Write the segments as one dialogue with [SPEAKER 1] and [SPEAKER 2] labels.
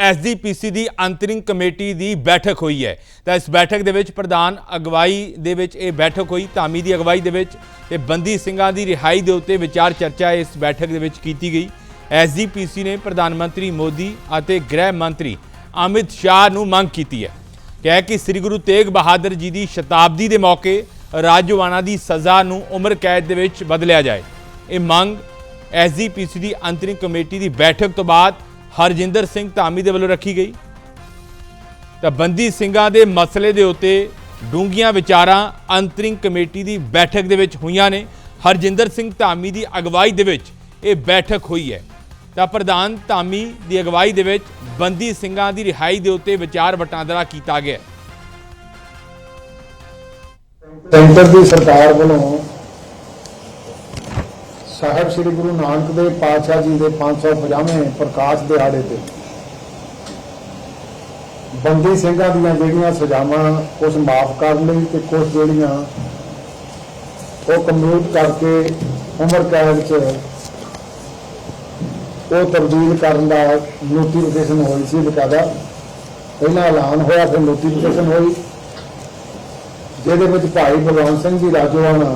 [SPEAKER 1] SGPC ਦੀ ਅੰਤਰਿੰਗ committee ਦੀ ਬੈਠਕ ਹੋਈ ਹੈ। ਤਾਂ ਇਸ ਬੈਠਕ ਦੇ ਵਿੱਚ ਪ੍ਰਧਾਨ ਅਗਵਾਈ ਦੇ ਵਿੱਚ ਇਹ ਬੈਠਕ ਹੋਈ। ਧਾਮੀ ਦੀ ਅਗਵਾਈ ਦੇ ਵਿੱਚ ਤੇ ਬੰਦੀ ਸਿੰਘਾਂ ਦੀ ਰਿਹਾਈ ਦੇ ਉੱਤੇ ਵਿਚਾਰ ਚਰਚਾ ਇਸ ਬੈਠਕ ਦੇ ਵਿੱਚ ਕੀਤੀ ਗਈ। ਐਸਜੀਪੀਸੀ ਨੇ ਪ੍ਰਧਾਨ ਮੰਤਰੀ ਮੋਦੀ ਅਤੇ ਗ੍ਰਹਿ ਮੰਤਰੀ ਅਮਿਤ ਸ਼ਾਹ ਨੂੰ ਮੰਗ ਕੀਤੀ ਹੈ। ਕਿਹਾ ਕਿ ਸ੍ਰੀ ਗੁਰੂ ਤੇਗ ਬਹਾਦਰ ਜੀ ਦੀ ਸ਼ਤਾਬਦੀ ਦੇ ਮੌਕੇ ਰਾਜਵਾਨਾ ਦੀ ਸਜ਼ਾ ਨੂੰ ਉਮਰ ਕੈਦ ਦੇ ਵਿੱਚ ਬਦਲਿਆ ਜਾਏ। ਇਹ ਮੰਗ ਐਸਜੀਪੀਸੀ ਦੀ ਅੰਤਰਿੰਗ ਕਮੇਟੀ ਦੀ ਬੈਠਕ ਤੋਂ ਬਾਅਦ ਹਰਜਿੰਦਰ ਸਿੰਘ ਧਾਮੀ ਦੇ ਵੱਲੋਂ ਰੱਖੀ ਗਈ। ਤਾਂ ਬੰਦੀ ਸਿੰਘਾਂ ਦੇ ਮਸਲੇ ਦੇ ਉੱਤੇ ਡੂੰਘੀਆਂ ਵਿਚਾਰਾਂ ਅੰਤਰਿੰਗ ਕਮੇਟੀ ਦੀ ਬੈਠਕ ਦੇ ਵਿੱਚ ਹੋਈਆਂ ਨੇ। ਹਰਜਿੰਦਰ ਸਿੰਘ ਧਾਮੀ ਦੀ ਅਗਵਾਈ ਦੇ ਵਿੱਚ ਇਹ ਬੈਠਕ ਹੋਈ ਹੈ। ਤਾਂ ਪ੍ਰਧਾਨ ਧਾਮੀ ਦੀ ਅਗਵਾਈ ਦੇ ਵਿੱਚ ਬੰਦੀ ਸਿੰਘਾਂ ਦੀ ਰਿਹਾਈ ਦੇ ਉੱਤੇ ਵਿਚਾਰ ਵਟਾਂਦਰਾ ਕੀਤਾ ਗਿਆ।
[SPEAKER 2] ਸੈਂਟਰ ਦੀ ਸਰਕਾਰ ਵੱਲੋਂ ਸਾਹਿਬ ਸ੍ਰੀ ਗੁਰੂ ਨਾਨਕ ਦੇਵ ਪਾਤਸ਼ਾਹ ਜੀ ਦੇ 550ਵੇਂ ਪ੍ਰਕਾਸ਼ ਦਿਹਾੜੇ ਤੇ ਬੰਦੀ ਸਿੰਘਾਂ ਦੀਆਂ ਜਿਹੜੀਆਂ ਸਜ਼ਾਵਾਂ ਕੁਝ ਮਾਫ ਕਰ ਲਈ ਤੇ ਕੁਝ ਜਿਹੜੀਆਂ ਉਹ ਕਮਿਊਟ ਕਰਕੇ ਉਮਰ ਕੈਦ 'ਚ ਉਹ ਤਬਦੀਲ ਕਰਨ ਦਾ ਨੋਟੀਫਿਕੇਸ਼ਨ ਹੋਈ ਸੀ ਬਕਾਇਦਾ। ਪਹਿਲਾਂ ਐਲਾਨ ਹੋਇਆ ਫਿਰ ਨੋਟੀਫਿਕੇਸ਼ਨ ਹੋਈ। ਜਿਹਦੇ ਵਿੱਚ ਭਾਈ ਬਲਵੰਤ ਸਿੰਘ ਜੀ ਰਾਜੋਆਣਾ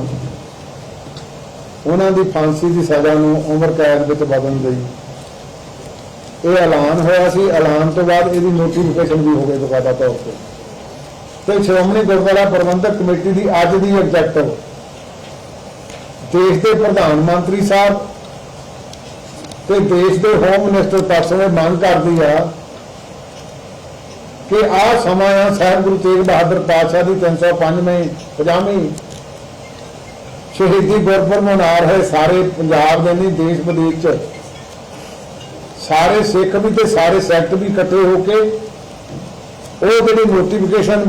[SPEAKER 2] ਉਹਨਾਂ ਦੀ ਫਾਂਸੀ ਦੀ ਸਜ਼ਾ ਨੂੰ ਉਮਰ ਕੈਦ ਵਿੱਚ ਬਦਲ ਲਈ। ਇਹ ਐਲਾਨ ਹੋਇਆ ਸੀ। ਐਲਾਨ ਤੋਂ ਬਾਅਦ ਇਹਦੀ ਨੋਟੀਫਿਕੇਸ਼ਨ ਵੀ ਹੋ ਗਈ ਬਕਾਇਦਾ ਤੌਰ ਤੇ। ਤੇ ਸ਼੍ਰੋਮਣੀ ਗੁਰਦੁਆਰਾ ਪ੍ਰਬੰਧਕ ਕਮੇਟੀ ਦੀ ਅੱਜ ਦੀ ਐਗਜ਼ੈਕਟਿਵ ਦੇਸ਼ ਦੇ ਪ੍ਰਧਾਨ ਮੰਤਰੀ ਸਾਹਿਬ ਤੇ ਦੇਸ਼ ਦੇ ਹੋਮ ਮਿਨਿਸਟਰ ਤੱਕ ਇਹ ਮੰਗ ਕਰਦੀ ਆ ਕਿ ਆ ਸਮਾਂ ਆ, ਸਾਹਿਬ ਗੁਰੂ ਤੇਗ ਬਹਾਦਰ ਪਾਤਸ਼ਾਹ ਦੀ 305ਵੀਂ 50ਵੀਂ ਸ਼ਹੀਦੀ ਗੁਰਪੁਰਬ ਮਨਾ ਰਹੇ ਸਾਰੇ ਪੰਜਾਬ ਦੇ ਨਹੀਂ, ਦੇਸ਼ ਵਿਦੇਸ਼ ਚ। ਸਾਰੇ ਸਿੱਖ ਵੀ ਤੇ ਸਾਰੇ ਸੈਕਟ ਵੀ ਇਕੱਠੇ ਹੋ ਕੇ ਉਹ ਜਿਹੜੀ ਨੋਟੀਫਿਕੇਸ਼ਨ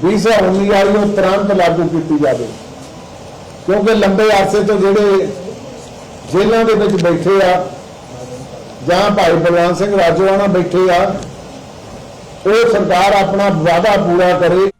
[SPEAKER 2] 2019 ਵਾਲੀ ਉਹ ਤੁਰੰਤ ਲਾਗੂ ਕੀਤੀ ਜਾਵੇ। ਕਿਉਂਕਿ ਲੰਬੇ ਅਰਸੇ ਤੋਂ ਜਿਹੜੇ ਜੇਲ੍ਹਾਂ ਦੇ ਵਿੱਚ ਬੈਠੇ ਆ ਜਾਂ ਭਾਈ ਬਲਵੰਤ ਸਿੰਘ ਰਾਜੋਆਣਾ ਬੈਠੇ ਆ, ਉਹ ਸਰਕਾਰ ਆਪਣਾ ਵਾਅਦਾ ਪੂਰਾ ਕਰੇ।